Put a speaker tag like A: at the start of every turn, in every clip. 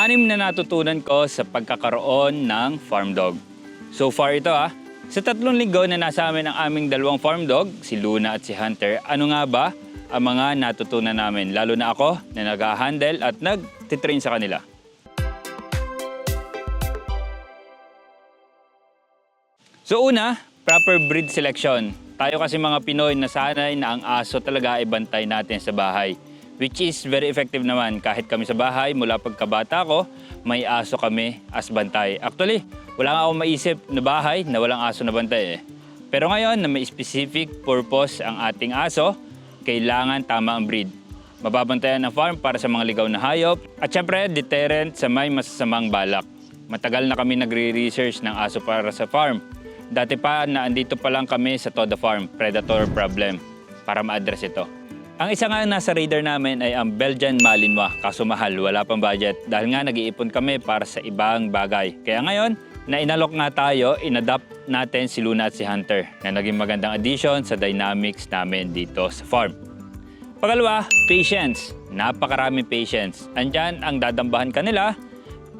A: Anim na natutunan ko sa pagkakaroon ng farm dog. So far ito ah. Sa tatlong linggo na nasa amin ang aming dalawang farm dog, si Luna at si Hunter, ano nga ba ang mga natutunan namin? Lalo na ako na nag-handle at nag-train sa kanila. So una, proper breed selection. Tayo kasi mga Pinoy nasanay na ang aso talaga ay bantay natin sa bahay. Which is very effective naman. Kahit kami sa bahay, mula pagkabata ko, may aso kami as bantay. Actually, wala nga akong maisip na bahay na walang aso na bantay eh. Pero ngayon na may specific purpose ang ating aso, kailangan tama ang breed. Mababantayan ng farm para sa mga ligaw na hayop at syempre deterrent sa may masasamang balak. Matagal na kami nagre-research ng aso para sa farm. Dati pa na andito pa lang kami sa Toda Farm, predator problem, para ma-address ito. Ang isa nga nasa radar namin ay ang Belgian Malinois, kaso mahal, wala pang budget dahil nga nag-iipon kami para sa ibang bagay. Kaya ngayon, na inalok nga tayo, inadapt natin si Luna at si Hunter na naging magandang addition sa dynamics namin dito sa farm. Pangalawa, patience. Napakaraming patience. Andyan ang dadambahan kanila,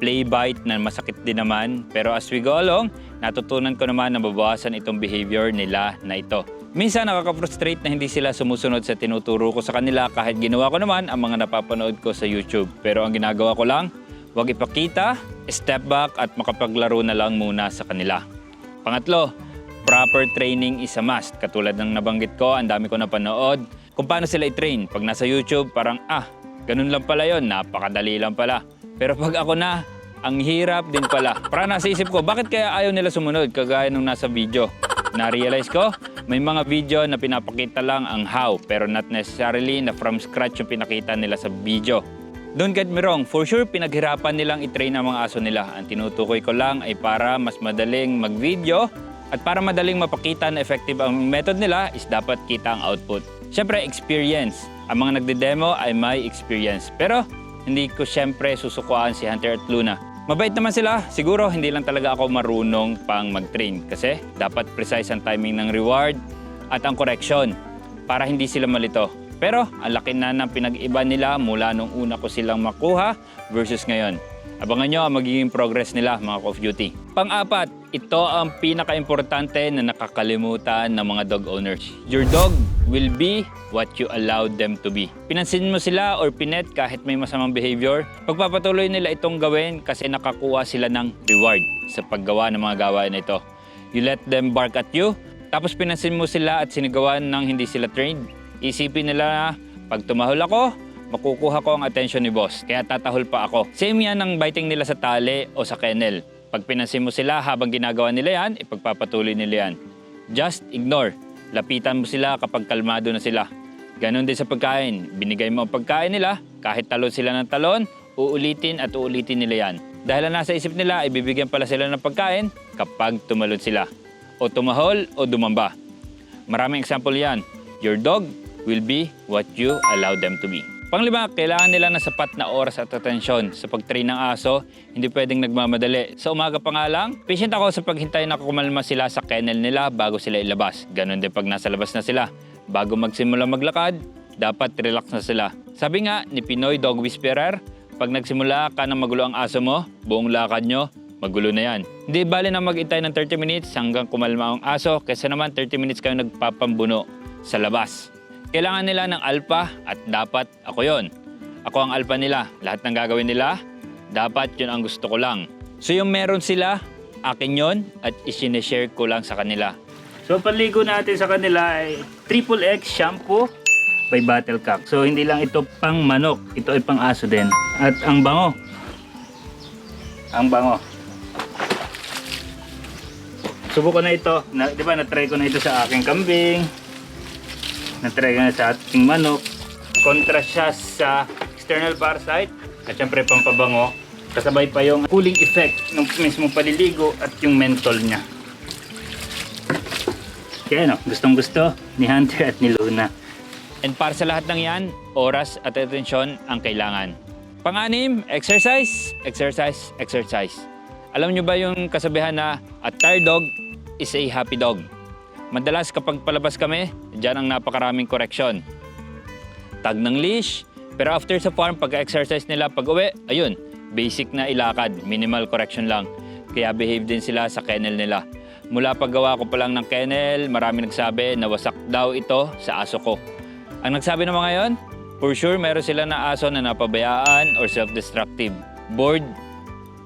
A: play bite na masakit din naman. Pero as we go along, natutunan ko naman na babawasan itong behavior nila na ito. Minsan nakaka-frustrate na hindi sila sumusunod sa tinuturo ko sa kanila kahit ginawa ko naman ang mga napapanood ko sa YouTube. Pero ang ginagawa ko lang, huwag ipakita, step back at makapaglaro na lang muna sa kanila. Pangatlo, proper training is a must. Katulad ng nabanggit ko, ang dami ko napanood. Kung paano sila i-train. Pag nasa YouTube, parang ah, ganun lang pala yon, napakadali lang pala. Pero pag ako na, ang hirap din pala. Para nasa isip ko, bakit kaya ayaw nila sumunod kagaya nung nasa video? Na-realize ko, may mga video na pinapakita lang ang how, pero not necessarily na from scratch yung pinakita nila sa video. Don't get me wrong, for sure pinaghirapan nilang i-train ang mga aso nila. Ang tinutukoy ko lang ay para mas madaling mag-video at para madaling mapakita na effective ang method nila is dapat kita ang output. Siyempre, experience. Ang mga nagde-demo ay may experience. Pero hindi ko siyempre susukuan si Hunter at Luna. Mabait naman sila. Siguro hindi lang talaga ako marunong pang mag-train kasi dapat precise ang timing ng reward at ang correction para hindi sila malito. Pero ang laki na ng pinag-iba nila mula nung una ko silang makuha versus ngayon. Abangan nyo ang magiging progress nila mga Call of Duty. Pang-apat, ito ang pinaka-importante na nakakalimutan ng mga dog owners. Your dog will be what you allowed them to be. Pinansin mo sila or pinet kahit may masamang behavior, pagpapatuloy nila itong gawin kasi nakakuha sila ng reward sa paggawa ng mga gawain na ito. You let them bark at you, tapos pinansin mo sila at sinigawan ng hindi sila trained. Isipin nila na pag tumahol ako, makukuha ko ang attention ni boss, kaya tatahol pa ako. Same yan ang biting nila sa tali o sa kennel. Pag pinansin mo sila habang ginagawa nila yan, ipagpapatuloy nila yan. Just ignore. Lapitan mo sila kapag kalmado na sila. Ganon din sa pagkain. Binigay mo ang pagkain nila, kahit talon sila ng talon, uulitin at uulitin nila yan. Dahil ang nasa isip nila, ibibigyan pala sila ng pagkain kapag tumalon sila. O tumahol o dumamba. Maraming example yan. Your dog will be what you allow them to be. Panglima, kailangan nila ng sapat na oras at atensyon sa pag-train ng aso. Hindi pwedeng nagmamadali. Sa umaga pa nga lang, patient ako sa paghintay na kumalma sila sa kennel nila bago sila ilabas. Ganon din pag nasa labas na sila. Bago magsimula maglakad, dapat relax na sila. Sabi nga ni Pinoy Dog Whisperer, pag nagsimula ka na magulo ang aso mo, buong lakad nyo, magulo na yan. Hindi bali na mag-intay ng 30 minutes hanggang kumalma ang aso, kaysa naman 30 minutes kayo nagpapambuno sa labas. Kailangan nila ng alpha at dapat ako yon. Ako ang alpha nila. Lahat ng gagawin nila, dapat yun ang gusto ko lang. So yung meron sila, akin yon at isineshare ko lang sa kanila. So paligo natin sa kanila ay Triple X shampoo by Battlecock. So hindi lang ito pang manok, ito ay pang aso din. At ang bango. Ang bango. Subukan na ito. Na, di ba, na-try ko na ito sa aking kambing. Na sa ating manok. Kontra siya sa external parasite. At syempre, pampabango. Kasabay pa yung cooling effect ng mismo paliligo at yung mentol niya. Kaya no, gustong gusto ni Hunter at ni Luna. And para sa lahat ng yan, oras at atensyon ang kailangan. Panganim, exercise, exercise, exercise. Alam nyo ba yung kasabihan na a tired dog is a happy dog? Madalas kapag palabas kami, dyan ang napakaraming correction. Tag ng leash, pero after sa farm, pag-exercise nila pag uwi, ayun, basic na ilakad, minimal correction lang. Kaya behave din sila sa kennel nila. Mula paggawa ko pa lang ng kennel, marami nagsabi na wasak daw ito sa aso ko. Ang nagsabi ng mga yon, for sure meron sila na aso na napabayaan or self-destructive, bored,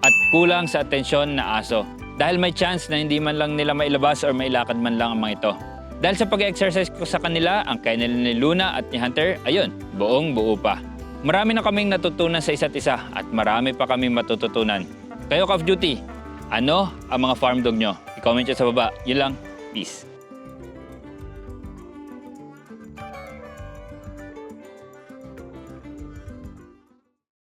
A: at kulang sa atensyon na aso. Dahil may chance na hindi man lang nila mailabas or mailakad man lang ang mga ito. Dahil sa pag-exercise ko sa kanila, ang kennel ni Luna at ni Hunter, ayun, buong buo pa. Marami na kaming natutunan sa isa't isa at marami pa kaming matututunan. Kayo, Call of Duty, ano ang mga farm dog nyo? I-comment sa baba. Yun lang. Peace.